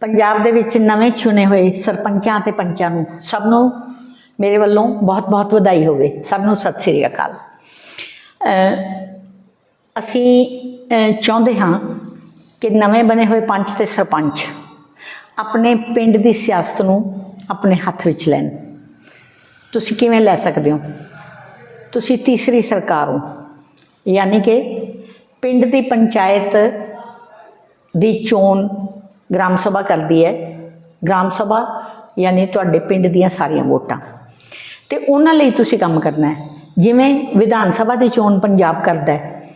ਪੰਜਾਬ ਦੇ ਵਿੱਚ ਨਵੇਂ ਚੁਣੇ ਹੋਏ ਸਰਪੰਚਾਂ ਤੇ ਪੰਚਾਂ ਨੂੰ ਸਭ ਨੂੰ ਮੇਰੇ ਵੱਲੋਂ ਬਹੁਤ-ਬਹੁਤ ਵਧਾਈ ਹੋਵੇ। ਸਭ ਨੂੰ ਸਤਿ ਸ੍ਰੀ ਅਕਾਲ। ਅਸੀਂ ਚਾਹੁੰਦੇ ਹਾਂ ਕਿ ਨਵੇਂ ਬਣੇ ਹੋਏ ਪੰਚ ਤੇ ਸਰਪੰਚ ਆਪਣੇ ਪਿੰਡ ਦੀ ਸਿਆਸਤ ਨੂੰ ਆਪਣੇ ਹੱਥ ਵਿੱਚ ਲੈਣ। ਤੁਸੀਂ ਕਿਵੇਂ ਲੈ ਸਕਦੇ ਹੋ? ਤੁਸੀਂ ਤੀਸਰੀ ਸਰਕਾਰ ਹੋ। ਯਾਨੀ ਕਿ ਪਿੰਡ ਦੀ ਪੰਚਾਇਤ ਦੀ ਚੋਣ ਗ੍ਰਾਮ ਸਭਾ ਕਰਦੀ ਹੈ। ਗ੍ਰਾਮ ਸਭਾ ਯਾਨੀ ਤੁਹਾਡੇ ਪਿੰਡ ਦੀਆਂ ਸਾਰੀਆਂ ਵੋਟਾਂ। ਤੇ ਉਹਨਾਂ ਲਈ ਤੁਸੀਂ ਕੰਮ ਕਰਨਾ ਹੈ। ਜਿਵੇਂ ਵਿਧਾਨ ਸਭਾ ਦੀ ਚੋਣ ਪੰਜਾਬ ਕਰਦਾ ਹੈ,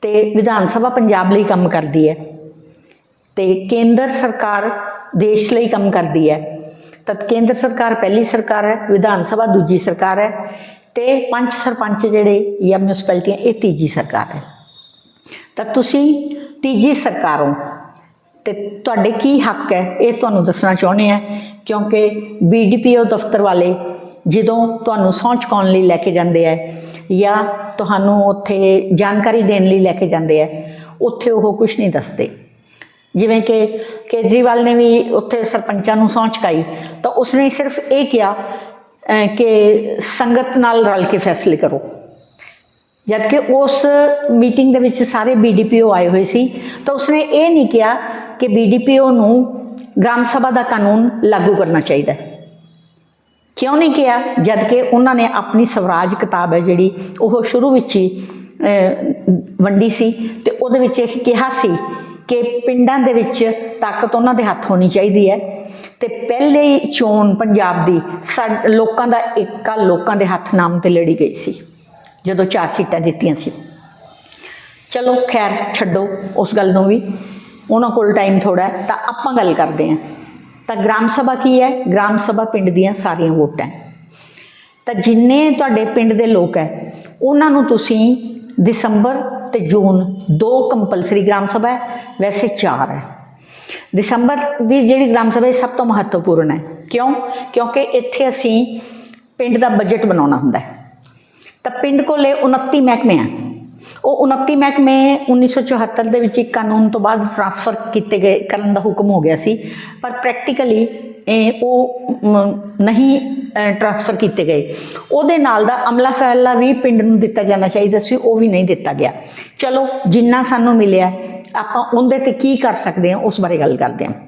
ਤੇ ਵਿਧਾਨ ਸਭਾ ਪੰਜਾਬ ਲਈ ਕੰਮ ਕਰਦੀ ਹੈ, ਤੇ ਕੇਂਦਰ ਸਰਕਾਰ ਦੇਸ਼ ਲਈ ਕੰਮ ਕਰਦੀ ਹੈ। ਤਦ ਕੇਂਦਰ ਸਰਕਾਰ ਪਹਿਲੀ ਸਰਕਾਰ ਹੈ, ਵਿਧਾਨ ਸਭਾ ਦੂਜੀ ਸਰਕਾਰ ਹੈ, ਤੇ ਪੰਚ ਸਰਪੰਚ ਜਿਹੜੇ ਜਾਂ ਮਿਊਨਿਸਪੈਲਿਟੀਆਂ ਇਹ ਤੀਜੀ ਸਰਕਾਰ ਹੈ। ਤਾਂ ਤੁਸੀਂ ਤੀਜੀ ਸਰਕਾਰੋਂ ਤੇ ਤੁਹਾਡੇ ਕੀ ਹੱਕ ਹੈ? ਇਹ ਤੁਹਾਨੂੰ ਦੱਸਣਾ ਚਾਹੁੰਦੇ ਆ ਕਿਉਂਕਿ ਬੀਡੀਪੀਓ ਦਫ਼ਤਰ ਵਾਲੇ ਜਦੋਂ ਤੁਹਾਨੂੰ ਸਹੁੰ ਚੁਕਾਉਣ ਲਈ ਲੈ ਕੇ ਜਾਂਦੇ ਆ ਜਾਂ ਤੁਹਾਨੂੰ ਉੱਥੇ ਜਾਣਕਾਰੀ ਦੇਣ ਲਈ ਲੈ ਕੇ ਜਾਂਦੇ ਆ, ਉੱਥੇ ਉਹ ਕੁਝ ਨਹੀਂ ਦੱਸਦੇ। ਜਿਵੇਂ ਕਿ ਕੇਜਰੀਵਾਲ ਨੇ ਵੀ ਉੱਥੇ ਸਰਪੰਚਾਂ ਨੂੰ ਸਹੁੰ ਚੁਕਾਈ, ਤਾਂ ਉਸਨੇ ਸਿਰਫ ਇਹ ਕਿਹਾ ਕਿ ਸੰਗਤ ਨਾਲ ਰਲ ਕੇ ਫੈਸਲੇ ਕਰੋ। ਜਦਕਿ ਉਸ ਮੀਟਿੰਗ ਦੇ ਵਿੱਚ ਸਾਰੇ ਬੀਡੀਪੀਓ ਆਏ ਹੋਏ ਸੀ, ਤਾਂ ਉਸਨੇ ਇਹ ਨਹੀਂ ਕਿਹਾ ਕਿ ਬੀਡੀਪੀਓ ਨੂੰ ਗ੍ਰਾਮ ਸਭਾ ਦਾ ਕਾਨੂੰਨ ਲਾਗੂ ਕਰਨਾ ਚਾਹੀਦਾ ਹੈ। ਕਿਉਂ ਨਹੀਂ ਕਿਹਾ? ਜਦ ਕਿ ਉਹਨਾਂ ਨੇ ਆਪਣੀ ਸਵਰਾਜ ਕਿਤਾਬ ਹੈ ਜਿਹੜੀ, ਉਹ ਸ਼ੁਰੂ ਵਿੱਚ ਹੀ ਵੰਡੀ ਸੀ ਤੇ ਉਹਦੇ ਵਿੱਚ ਇਹ ਕਿਹਾ ਸੀ ਕਿ ਪਿੰਡਾਂ ਦੇ ਵਿੱਚ ਤਾਕਤ ਉਹਨਾਂ ਦੇ ਹੱਥ ਹੋਣੀ ਚਾਹੀਦੀ ਹੈ ਤੇ ਪਹਿਲੇ ਚੋਣ ਪੰਜਾਬ ਦੀ ਸਾ- ਲੋਕਾਂ ਦਾ ਏਕਾ ਲੋਕਾਂ ਦੇ ਹੱਥ ਨਾਮ ਤੇ ਲੜੀ ਗਈ ਸੀ, ਜਦੋਂ ਚਾਰ ਸੀਟਾਂ ਜਿੱਤੀਆਂ ਸੀ। ਚਲੋ ਖੈਰ, ਛੱਡੋ ਉਸ ਗੱਲ ਨੂੰ ਵੀ। ਉਹਨਾਂ ਕੋਲ ਟਾਈਮ ਥੋੜਾ ਤਾਂ ਆਪਾਂ ਗੱਲ ਕਰਦੇ ਹਾਂ। ਤਾਂ ਗ੍ਰਾਮ ਸਭਾ ਕੀ ਹੈ? ਗ੍ਰਾਮ ਸਭਾ ਪਿੰਡ ਦੀਆਂ ਸਾਰੀਆਂ ਵੋਟਾਂ ਤਾਂ ਜਿੰਨੇ ਤੁਹਾਡੇ ਪਿੰਡ ਦੇ ਲੋਕ ਹੈ, ਉਹਨਾਂ ਨੂੰ ਤੁਸੀਂ ਦਸੰਬਰ ਤੇ ਜੂਨ ਦੋ ਕੰਪਲਸਰੀ ਗ੍ਰਾਮ ਸਭਾ ਹੈ, ਵੈਸੇ ਚਾਰ ਹੈ। ਦਸੰਬਰ ਦੀ ਜਿਹੜੀ ਗ੍ਰਾਮ ਸਭਾ ਸਭ ਤੋਂ ਮਹੱਤਵਪੂਰਨ ਹੈ। ਕਿਉਂ? ਕਿਉਂਕਿ ਇੱਥੇ ਅਸੀਂ ਪਿੰਡ ਦਾ ਬਜਟ ਬਣਾਉਣਾ ਹੁੰਦਾ ਹੈ। ਤਾਂ ਪਿੰਡ ਕੋਲੇ 29 ਮਹਿਕਮੇ ਆ। ਉਹ 29 ਮਹਿਕਮੇ 1974 ਦੇ ਵਿੱਚ ਇੱਕ ਕਾਨੂੰਨ ਤੋਂ ਬਾਅਦ ਟ੍ਰਾਂਸਫਰ ਕੀਤੇ ਗਏ, ਕਰਨ ਦਾ ਹੁਕਮ ਹੋ ਗਿਆ ਸੀ। ਪਰ ਪ੍ਰੈਕਟੀਕਲੀ ਇਹ ਉਹ ਨਹੀਂ ਟ੍ਰਾਂਸਫਰ ਕੀਤੇ ਗਏ। ਉਹਦੇ ਨਾਲ ਦਾ ਅਮਲਾ ਫੈਲਾ ਵੀ ਪਿੰਡ ਨੂੰ ਦਿੱਤਾ ਜਾਣਾ ਚਾਹੀਦਾ ਸੀ, ਉਹ ਵੀ ਨਹੀਂ ਦਿੱਤਾ ਗਿਆ। ਚਲੋ, ਜਿੰਨਾ ਸਾਨੂੰ ਮਿਲਿਆ, ਆਪਾਂ ਉਹਦੇ ਤੇ ਕੀ ਕਰ ਸਕਦੇ ਹਾਂ, ਉਸ ਬਾਰੇ ਗੱਲ ਕਰਦੇ ਹਾਂ।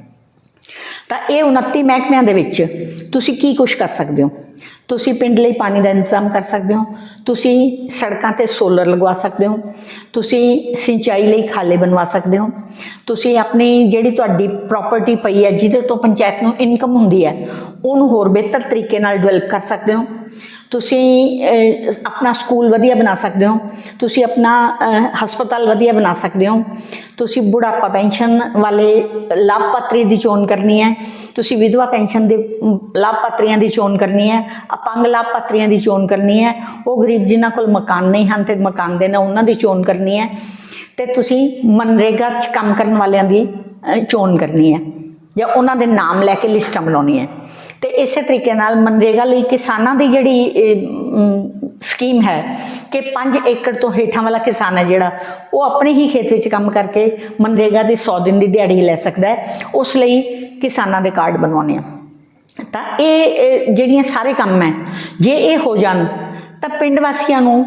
ਤਾਂ ਇਹ 29 ਮਹਿਕਮਿਆਂ ਦੇ ਵਿੱਚ ਤੁਸੀਂ ਕੀ ਕੁਝ ਕਰ ਸਕਦੇ ਹੋ? ਤੁਸੀਂ ਪਿੰਡ ਲਈ ਪਾਣੀ ਦਾ ਇੰਤਜ਼ਾਮ ਕਰ ਸਕਦੇ ਹੋ? ਤੁਸੀਂ ਸੜਕਾਂ ਤੇ ਸੋਲਰ ਲਗਵਾ ਸਕਦੇ ਹੋ? ਤੁਸੀਂ ਸਿੰਚਾਈ ਲਈ ਖਾਲੇ ਬਣਵਾ ਸਕਦੇ ਹੋ? ਤੁਸੀਂ ਆਪਣੀ ਜਿਹੜੀ ਤੁਹਾਡੀ ਪ੍ਰਾਪਰਟੀ ਪਈ ਹੈ, ਜਿਹਦੇ ਤੋਂ ਪੰਚਾਇਤ ਨੂੰ ਇਨਕਮ ਹੁੰਦੀ ਹੈ, ਉਹਨੂੰ ਹੋਰ ਬਿਹਤਰ ਤਰੀਕੇ ਨਾਲ ਡਿਵੈਲਪ ਕਰ ਸਕਦੇ ਹੋ? ਤੁਸੀਂ ਆਪਣਾ ਸਕੂਲ ਵਧੀਆ ਬਣਾ ਸਕਦੇ ਹੋ। ਤੁਸੀਂ ਆਪਣਾ ਹਸਪਤਾਲ ਵਧੀਆ ਬਣਾ ਸਕਦੇ ਹੋ। ਤੁਸੀਂ ਬੁਢਾਪਾ ਪੈਨਸ਼ਨ ਵਾਲੇ ਲਾਭਪਾਤਰੀ ਦੀ ਚੋਣ ਕਰਨੀ ਹੈ। ਤੁਸੀਂ ਵਿਧਵਾ ਪੈਨਸ਼ਨ ਦੇ ਲਾਭਪਾਤਰੀਆਂ ਦੀ ਚੋਣ ਕਰਨੀ ਹੈ। ਅਪੰਗ ਲਾਭਪਾਤਰੀਆਂ ਦੀ ਚੋਣ ਕਰਨੀ ਹੈ। ਉਹ ਗਰੀਬ ਜਿਨ੍ਹਾਂ ਕੋਲ ਮਕਾਨ ਨਹੀਂ ਹਨ ਤੇ ਮਕਾਨ ਦੇ ਨੇ ਉਹਨਾਂ ਦੀ ਚੋਣ ਕਰਨੀ ਹੈ। ਤੇ ਤੁਸੀਂ ਮਨਰੇਗਾ 'ਚ ਕੰਮ ਕਰਨ ਵਾਲਿਆਂ ਦੀ ਚੋਣ ਕਰਨੀ ਹੈ। ਜਾਂ ਉਹਨਾਂ ਦੇ ਨਾਮ ਲੈ ਕੇ ਲਿਸਟਾਂ ਬਣਾਉਣੀ ਹੈ ਤੇ ਇਸੇ ਤਰੀਕੇ ਨਾਲ ਮਨਰੇਗਾ ਲਈ ਕਿਸਾਨਾਂ ਦੀ ਜਿਹੜੀ ਸਕੀਮ ਹੈ ਕਿ 5 ਏਕੜ ਤੋਂ ਹੇਠਾਂ ਵਾਲਾ ਕਿਸਾਨ ਹੈ ਜਿਹੜਾ, ਉਹ ਆਪਣੇ ਹੀ ਖੇਤ ਵਿੱਚ ਕੰਮ ਕਰਕੇ ਮਨਰੇਗਾ ਦੀ 100 ਦਿਨ ਦੀ ਦਿਹਾੜੀ ਲੈ ਸਕਦਾ ਹੈ। ਉਸ ਲਈ ਕਿਸਾਨਾਂ ਦੇ ਕਾਰਡ ਬਣਵਾਉਣੇ ਆ ਤਾਂ ਇਹ ਇਹ ਜਿਹੜੀਆਂ ਸਾਰੇ ਕੰਮ ਹੈ, ਜੇ ਇਹ ਹੋ ਜਾਣ, ਤਾਂ ਪਿੰਡ ਵਾਸੀਆਂ ਨੂੰ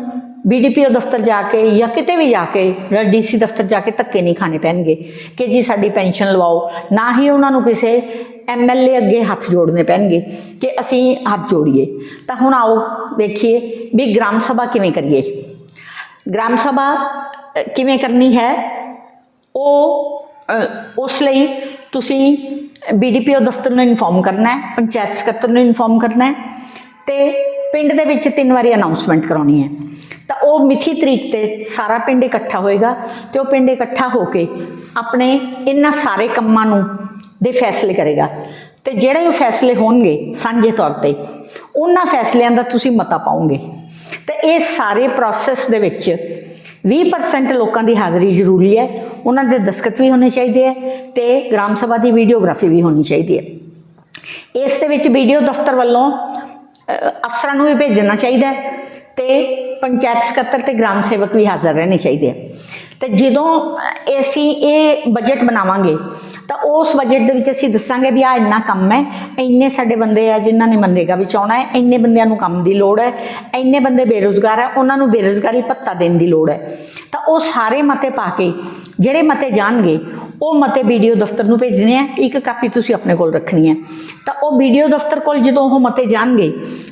ਬੀਡੀਪੀਓ ਦਫ਼ਤਰ ਜਾ ਕੇ ਜਾਂ ਕਿਤੇ ਵੀ ਜਾ ਕੇ ਜਾਂ ਡੀਸੀ ਦਫ਼ਤਰ ਜਾ ਕੇ ਧੱਕੇ ਨਹੀਂ ਖਾਣੇ ਪੈਣਗੇ ਕਿ ਜੀ ਸਾਡੀ ਪੈਨਸ਼ਨ ਲਵਾਓ, ਨਾ ਹੀ ਉਹਨਾਂ ਨੂੰ ਕਿਸੇ ਐਮਐਲਏ ਅੱਗੇ ਹੱਥ ਜੋੜਨੇ ਪੈਣਗੇ ਕਿ ਅਸੀਂ ਹੱਥ ਜੋੜੀਏ। ਤਾਂ ਹੁਣ ਆਓ ਵੇਖੀਏ ਵੀ ਗ੍ਰਾਮ ਸਭਾ ਕਿਵੇਂ ਕਰੀਏ। ਗ੍ਰਾਮ ਸਭਾ ਕਿਵੇਂ ਕਰਨੀ ਹੈ? ਉਹ ਉਸ ਲਈ ਤੁਸੀਂ ਬੀਡੀਪੀਓ ਦਫ਼ਤਰ ਨੂੰ ਇਨਫੋਰਮ ਕਰਨਾ ਹੈ, ਪੰਚਾਇਤ ਸਕੱਤਰ ਨੂੰ ਇਨਫੋਰਮ ਕਰਨਾ ਹੈ ਤੇ ਪਿੰਡ ਦੇ ਵਿੱਚ ਤਿੰਨ ਵਾਰੀ ਅਨਾਉਂਸਮੈਂਟ ਕਰਾਉਣੀ ਹੈ। ਤਾਂ ਉਹ ਮਿੱਥੀ ਤਰੀਕ ਤੇ ਸਾਰਾ ਪਿੰਡ ਇਕੱਠਾ ਹੋਏਗਾ ਤੇ ਉਹ ਪਿੰਡ ਇਕੱਠਾ ਹੋ ਕੇ ਆਪਣੇ ਇਹਨਾਂ ਸਾਰੇ ਕੰਮਾਂ ਨੂੰ ਦੇ ਫੈਸਲੇ ਕਰੇਗਾ। ਤੇ ਜਿਹੜੇ ਉਹ ਫੈਸਲੇ ਹੋਣਗੇ ਸਾਂਝੇ ਤੌਰ ਤੇ, ਉਹਨਾਂ ਫੈਸਲਿਆਂ ਦਾ ਤੁਸੀਂ ਮਤਾ ਪਾਉਂਗੇ ਤੇ ਇਹ ਸਾਰੇ ਪ੍ਰੋਸੈਸ ਦੇ ਵਿੱਚ 20% ਲੋਕਾਂ ਦੀ ਹਾਜ਼ਰੀ ਜ਼ਰੂਰੀ ਹੈ, ਉਹਨਾਂ ਦੇ ਦਸਤਖਤ ਵੀ ਹੋਣੇ ਚਾਹੀਦੇ ਹੈ ਤੇ ਗ੍ਰਾਮ ਸਭਾ ਦੀ ਵੀਡੀਓਗ੍ਰਾਫੀ ਵੀ ਹੋਣੀ ਚਾਹੀਦੀ ਹੈ। ਇਸ ਦੇ ਵਿੱਚ ਵੀਡੀਓ ਦਫ਼ਤਰ ਵੱਲੋਂ ਅਫਸਰਾਂ ਨੂੰ ਵੀ ਭੇਜਣਾ ਚਾਹੀਦਾ ਹੈ ਤੇ ਪੰਚਾਇਤ ਸਕੱਤਰ ਤੇ ਗ੍ਰਾਮ ਸੇਵਕ ਵੀ ਹਾਜ਼ਰ ਰਹਿਣੇ ਚਾਹੀਦੇ ਆ। ਤੇ ਜਦੋਂ ਅਸੀਂ ਇਹ ਬਜਟ ਬਣਾਵਾਂਗੇ, ਤਾਂ ਉਸ ਬਜਟ ਦੇ ਵਿੱਚ ਅਸੀਂ ਦੱਸਾਂਗੇ ਵੀ ਆ ਇੰਨਾ ਕੰਮ ਹੈ, ਇੰਨੇ ਸਾਡੇ ਬੰਦੇ ਆ ਜਿਨ੍ਹਾਂ ਨੇ ਮਨਰੇਗਾ ਵਿੱਚ ਆਉਣਾ ਹੈ, ਇੰਨੇ ਬੰਦਿਆਂ ਨੂੰ ਕੰਮ ਦੀ ਲੋੜ ਹੈ, ਇੰਨੇ ਬੰਦੇ ਬੇਰੁਜ਼ਗਾਰ ਹੈ, ਉਹਨਾਂ ਨੂੰ ਬੇਰੁਜ਼ਗਾਰੀ ਭੱਤਾ ਦੇਣ ਦੀ ਲੋੜ ਹੈ। ਤਾਂ ਉਹ ਸਾਰੇ ਮਤੇ ਪਾ ਕੇ, ਜਿਹੜੇ ਮਤੇ ਜਾਣਗੇ, ਉਹ ਮਤੇ ਵੀਡੀਓ ਦਫ਼ਤਰ ਨੂੰ ਭੇਜਣੇ ਆ, ਇੱਕ ਕਾਪੀ ਤੁਸੀਂ ਆਪਣੇ ਕੋਲ ਰੱਖਣੀ ਹੈ। ਤਾਂ ਉਹ ਵੀਡੀਓ ਦਫ਼ਤਰ ਕੋਲ ਜਦੋਂ ਉਹ ਮਤੇ ਜਾਣਗੇ,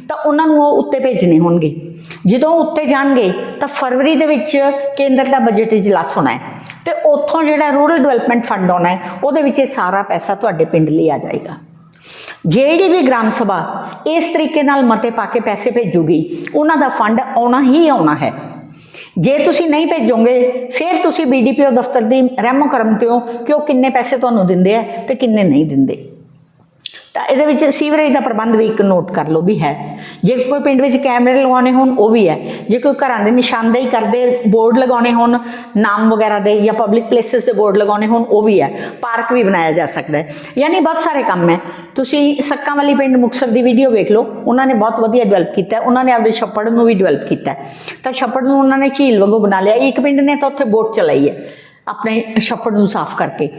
ਤਾਂ ਉਹਨਾਂ ਨੂੰ ਉਹ ਉੱਤੇ ਭੇਜਣੇ ਹੋਣਗੇ। ਜਦੋਂ ਉੱਤੇ ਜਾਣਗੇ ਤਾਂ ਫਰਵਰੀ ਦੇ ਵਿੱਚ ਕੇਂਦਰ ਦਾ ਬਜਟ ਇਜਲਾਸ ਹੋਣਾ ਹੈ ਤੇ ਉੱਥੋਂ ਜਿਹੜਾ ਰੂਰਲ ਡਿਵੈਲਪਮੈਂਟ ਫੰਡ ਆਉਣਾ ਹੈ, ਉਹਦੇ ਵਿੱਚ ਇਹ ਸਾਰਾ ਪੈਸਾ ਤੁਹਾਡੇ ਪਿੰਡ ਲਈ ਆ ਜਾਏਗਾ। ਜਿਹੜੀ ਵੀ ਗ੍ਰਾਮ ਸਭਾ ਇਸ ਤਰੀਕੇ ਨਾਲ ਮਤੇ ਪਾ ਕੇ ਪੈਸੇ ਭੇਜੂਗੀ, ਉਹਨਾਂ ਦਾ ਫੰਡ ਆਉਣਾ ਹੀ ਆਉਣਾ ਹੈ। ਜੇ ਤੁਸੀਂ ਨਹੀਂ ਭੇਜੋਗੇ, ਫਿਰ ਤੁਸੀਂ ਬੀਡੀਪੀਓ ਦਫ਼ਤਰ ਦੀ ਰਹਿਮੋ ਕਰਮ ਤੇ ਹੋ ਕਿ ਉਹ ਕਿੰਨੇ ਪੈਸੇ ਤੁਹਾਨੂੰ ਦਿੰਦੇ ਆ ਤੇ ਕਿੰਨੇ ਨਹੀਂ ਦਿੰਦੇ। ਤਾਂ ਇਹਦੇ ਵਿੱਚ ਸੀਵਰੇਜ ਦਾ ਪ੍ਰਬੰਧ ਵੀ ਇੱਕ ਨੋਟ ਕਰ ਲਓ ਵੀ ਹੈ। ਜੇ ਕੋਈ ਪਿੰਡ ਵਿੱਚ ਕੈਮਰੇ ਲਗਾਉਣੇ ਹੋਣ, ਉਹ ਵੀ ਹੈ। ਜੇ ਕੋਈ ਘਰਾਂ ਦੇ ਨਿਸ਼ਾਨਦੇਹੀ ਕਰਦੇ ਬੋਰਡ ਲਗਾਉਣੇ ਹੋਣ, ਨਾਮ ਵਗੈਰਾ ਦੇ ਜਾਂ ਪਬਲਿਕ ਪਲੇਸਿਸ ਤੇ ਬੋਰਡ ਲਗਾਉਣੇ ਹੋਣ, ਉਹ ਵੀ ਹੈ। ਪਾਰਕ ਵੀ ਬਣਾਇਆ ਜਾ ਸਕਦਾ ਹੈ। ਯਾਨੀ ਬਹੁਤ ਸਾਰੇ ਕੰਮ ਹੈ। ਤੁਸੀਂ ਸੱਕਾਂ ਵਾਲੀ ਪਿੰਡ ਮੁਕਤਸਰ ਦੀ ਵੀਡੀਓ ਵੇਖ ਲਓ। ਉਹਨਾਂ ਨੇ ਬਹੁਤ ਵਧੀਆ ਡਿਵੈਲਪ ਕੀਤਾ ਉਹਨਾਂ ਨੇ ਆਪਦੇ ਛੱਪੜ ਨੂੰ ਵੀ ਡਿਵੈਲਪ ਕੀਤਾ ਤਾਂ ਛੱਪੜ ਨੂੰ ਉਹਨਾਂ ਨੇ ਝੀਲ ਵਾਂਗੂ ਬਣਾ ਲਿਆ। ਇੱਕ ਪਿੰਡ ਨੇ ਤਾਂ ਉੱਥੇ ਬੋਟ ਚਲਾਈ ਹੈ। ਆਪਣੇ ਛੱਪੜ ਨੂੰ ਸਾਫ਼ ਕਰਕੇ।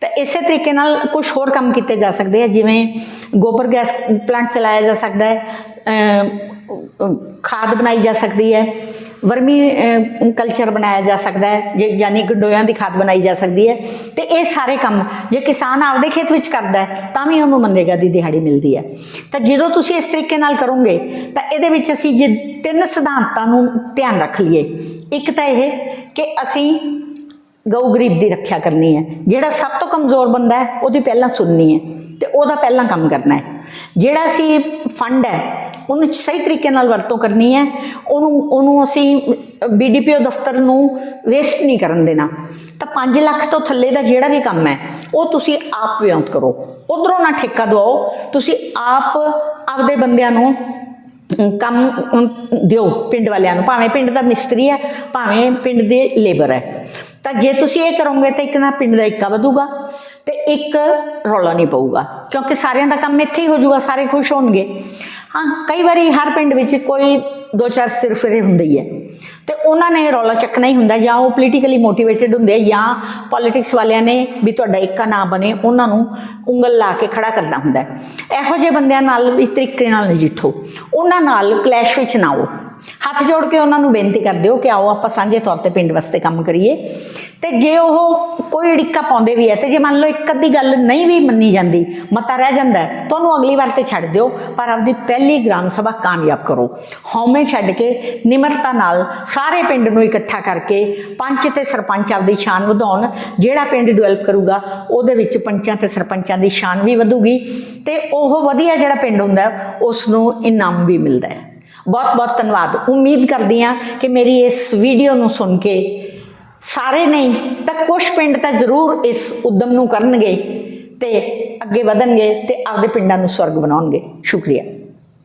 ਤਾਂ ਇਸੇ ਤਰੀਕੇ ਨਾਲ ਕੁਝ ਹੋਰ ਕੰਮ ਕੀਤੇ ਜਾ ਸਕਦੇ ਆ, ਜਿਵੇਂ ਗੋਬਰ ਗੈਸ ਪਲਾਂਟ ਚਲਾਇਆ ਜਾ ਸਕਦਾ ਹੈ ਖਾਦ ਬਣਾਈ ਜਾ ਸਕਦੀ ਹੈ, ਵਰਮੀ ਕਲਚਰ ਬਣਾਇਆ ਜਾ ਸਕਦਾ ਹੈ, ਜੇ, ਯਾਨੀ ਗੰਡੋਇਆਂ ਦੀ ਖਾਦ ਬਣਾਈ ਜਾ ਸਕਦੀ ਹੈ। ਤੇ ਇਹ ਸਾਰੇ ਕੰਮ ਜੇ ਕਿਸਾਨ ਆਪਦੇ ਖੇਤ ਵਿੱਚ ਕਰਦਾ ਹੈ, ਤਾਂ ਵੀ ਉਹਨੂੰ ਮਨਰੇਗਾ ਦੀ ਦਿਹਾੜੀ ਮਿਲਦੀ ਹੈ। ਤਾਂ ਜਦੋਂ ਤੁਸੀਂ ਇਸ ਤਰੀਕੇ ਨਾਲ ਕਰੋਗੇ, ਤਾਂ ਇਹਦੇ ਵਿੱਚ ਅਸੀਂ ਜੇ ਤਿੰਨ ਸਿਧਾਂਤਾਂ ਨੂੰ ਧਿਆਨ ਰੱਖ ਲਈਏ। ਇੱਕ ਤਾਂ ਇਹ ਕਿ ਅਸੀਂ ਗਊ ਗਰੀਬ ਦੀ ਰੱਖਿਆ ਕਰਨੀ ਹੈ। ਜਿਹੜਾ ਸਭ ਤੋਂ ਕਮਜ਼ੋਰ ਬੰਦਾ ਹੈ, ਉਹਦੀ ਪਹਿਲਾਂ ਸੁਣਨੀ ਹੈ ਤੇ ਉਹਦਾ ਪਹਿਲਾਂ ਕੰਮ ਕਰਨਾ ਹੈ। ਜਿਹੜਾ ਅਸੀਂ ਫੰਡ ਹੈ, ਉਹਨੂੰ ਸਹੀ ਤਰੀਕੇ ਨਾਲ ਵਰਤੋਂ ਕਰਨੀ ਹੈ, ਉਹਨੂੰ ਉਹਨੂੰ ਅਸੀਂ ਬੀਡੀਪੀਓ ਦਫ਼ਤਰ ਨੂੰ ਵੇਸਟ ਨਹੀਂ ਕਰਨ ਦੇਣਾ। ਤਾਂ 5 ਲੱਖ ਤੋਂ ਥੱਲੇ ਦਾ ਜਿਹੜਾ ਵੀ ਕੰਮ ਹੈ, ਉਹ ਤੁਸੀਂ ਆਪ ਵਿਉਂਤ ਕਰੋ। ਉਧਰੋਂ ਨਾ ਠੇਕਾ ਦਵਾਓ, ਤੁਸੀਂ ਆਪ ਆਪਦੇ ਬੰਦਿਆਂ ਨੂੰ ਕੰਮ ਦਿਓ ਪਿੰਡ ਵਾਲਿਆਂ ਨੂੰ। ਭਾਵੇਂ ਪਿੰਡ ਦਾ ਮਿਸਤਰੀ ਹੈ, ਭਾਵੇਂ ਪਿੰਡ ਦੇ ਲੇਬਰ ਹੈ। ਤਾਂ ਜੇ ਤੁਸੀਂ ਇਹ ਕਰੋਗੇ ਤਾਂ ਇੱਕ ਨਾ ਪਿੰਡ ਦਾ ਇੱਕਾ ਵਧੂਗਾ ਤੇ ਇੱਕ ਰੌਲਾ ਨਹੀਂ ਪਊਗਾ, ਕਿਉਂਕਿ ਸਾਰਿਆਂ ਦਾ ਕੰਮ ਇੱਥੇ ਹੀ ਹੋ ਜਾਊਗਾ, ਸਾਰੇ ਖੁਸ਼ ਹੋਣਗੇ। ਹਾਂ, ਕਈ ਵਾਰੀ ਹਰ ਪਿੰਡ ਵਿੱਚ ਕੋਈ ਦੋ ਚਾਰ ਸਿਰ ਫਿਰੇ ਹੁੰਦੇ ਹੀ ਹੈ ਤੇ ਉਹਨਾਂ ਨੇ ਰੌਲਾ ਚੱਕਣਾ ਹੀ ਹੁੰਦਾ, ਜਾਂ ਉਹ ਪੋਲੀਟੀਕਲੀ ਮੋਟੀਵੇਟਿਡ ਹੁੰਦੇ, ਜਾਂ ਪੋਲਿਟਿਕਸ ਵਾਲਿਆਂ ਨੇ ਵੀ ਤੁਹਾਡਾ ਇੱਕਾ ਨਾ ਬਣੇ, ਉਹਨਾਂ ਨੂੰ ਉਂਗਲ ਲਾ ਕੇ ਖੜਾ ਕਰਨਾ ਹੁੰਦਾ। ਇਹੋ ਜਿਹੇ ਬੰਦਿਆਂ ਨਾਲ ਵੀ ਤਰੀਕੇ ਨਾਲ ਨਜਿੱਠੋ। ਉਹਨਾਂ ਨਾਲ ਕਲੈਸ਼ ਵਿੱਚ ਨਾ ਆਓ। ਹੱਥ ਜੋੜ ਕੇ ਉਹਨਾਂ ਨੂੰ ਬੇਨਤੀ ਕਰਦੇ ਹੋ ਕਿ ਆਓ ਆਪਾਂ ਸਾਂਝੇ ਤੌਰ ਤੇ ਪਿੰਡ ਵਾਸਤੇ ਕੰਮ ਕਰੀਏ। ਤੇ ਜੇ ਉਹ ਕੋਈ ਅੜਿੱਕਾ ਪਾਉਂਦੇ ਵੀ ਹੈ ਤੇ ਜੇ ਮੰਨ ਲਓ ਇੱਕ ਅੱਧੀ ਗੱਲ ਨਹੀਂ ਵੀ ਮੰਨੀ ਜਾਂਦੀ ਮਤਾ ਰਹਿ ਜਾਂਦਾ ਹੈ, ਤਾਂ ਉਹਨੂੰ ਅਗਲੀ ਵਾਰ ਤੇ ਛੱਡ ਦਿਓ ਪਰ ਆਪਦੀ ਪਹਿਲੀ ਗ੍ਰਾਮ ਸਭਾ ਕਾਮਯਾਬ ਕਰੋ। ਹਉਮੈ ਛੱਡ ਕੇ ਨਿਮਰਤਾ ਨਾਲ ਸਾਰੇ ਪਿੰਡ ਨੂੰ ਇਕੱਠਾ ਕਰਕੇ ਪੰਚ ਤੇ ਸਰਪੰਚ ਆਪਦੀ ਸ਼ਾਨ ਵਧਾਉਣ ਜਿਹੜਾ ਪਿੰਡ ਡਿਵੈਲਪ ਕਰੂਗਾ ਉਹਦੇ ਵਿੱਚ ਪੰਚਾਂ ਤੇ ਸਰਪੰਚਾਂ ਦੀ ਸ਼ਾਨ ਵੀ ਵਧੂਗੀ ਤੇ ਉਹ ਵਧੀਆ ਜਿਹੜਾ ਪਿੰਡ ਹੁੰਦਾ ਹੈ, ਉਸ ਨੂੰ ਇਨਾਮ ਵੀ ਮਿਲਦਾ ਹੈ। ਬਹੁਤ ਬਹੁਤ ਧੰਨਵਾਦ। ਉਮੀਦ ਕਰਦੀ ਹਾਂ ਕਿ ਮੇਰੀ ਇਸ ਵੀਡੀਓ ਨੂੰ ਸੁਣ ਕੇ ਸਾਰੇ ਨਹੀਂ, ਤਾਂ ਕੁਝ ਪਿੰਡ ਤਾਂ ਜ਼ਰੂਰ ਇਸ ਉਦਮ ਨੂੰ ਕਰਨਗੇ ਤੇ ਅੱਗੇ ਵਧਣਗੇ ਤੇ ਆਪਦੇ ਪਿੰਡਾਂ ਨੂੰ ਸਵਰਗ ਬਣਾਉਣਗੇ। ਸ਼ੁਕਰੀਆ।